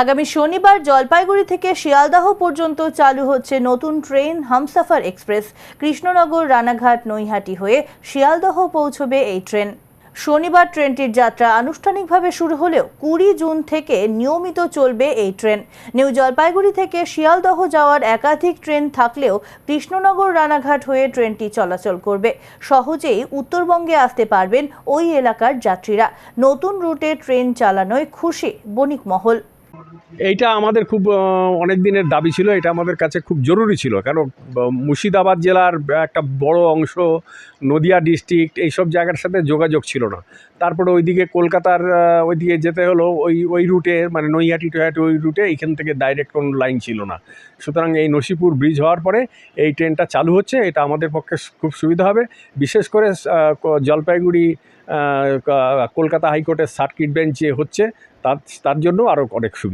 আগামী শনিবার জলপাইগুড়ি থেকে শিয়ালদাহ পর্যন্ত চালু হচ্ছে নতুন ট্রেন হামসাফার এক্সপ্রেস। কৃষ্ণনগর, রানাঘাট, নৈহাটি হয়ে শিয়ালদহ পৌঁছবে এই ট্রেন। শনিবার ট্রেনটির যাত্রা আনুষ্ঠানিকভাবে শুরু হলেও কুড়ি জুন থেকে নিয়মিত চলবে এই ট্রেন। নিউ জলপাইগুড়ি থেকে শিয়ালদহ যাওয়ার একাধিক ট্রেন থাকলেও কৃষ্ণনগর, রানাঘাট হয়ে ট্রেনটি চলাচল করবে। সহজেই উত্তরবঙ্গে আসতে পারবেন ওই এলাকার যাত্রীরা। নতুন রুটে ট্রেন চালানোয় খুশি বণিক মহল এইটা আমাদের খুব অনেক দিনের দাবি ছিল এটা আমাদের কাছে খুব জরুরি ছিল। আহ, মুর্শিদাবাদ জেলার একটা বড় অংশ নদিয়া ডিস্ট্রিক্ট এইসব জায়গার সাথে যোগাযোগ ছিল না। তারপরে ওইদিকে কলকাতার ওইদিকে যেতে হলো ওই ওই রুটে মানে নৈহাটি টৈহাটি ওই রুটে এইখান থেকে ডাইরেক্ট কোনো লাইন ছিল না। সুতরাং এই নসিপুর ব্রিজ হওয়ার পরে এই ট্রেনটা চালু হচ্ছে এটা আমাদের পক্ষে খুব সুবিধা হবে। বিশেষ করে জলপাইগুড়ি কলকাতা হাইকোর্টের সার্কিট বেঞ্চে হচ্ছে তার তার জন্য আরও অনেক সুবিধা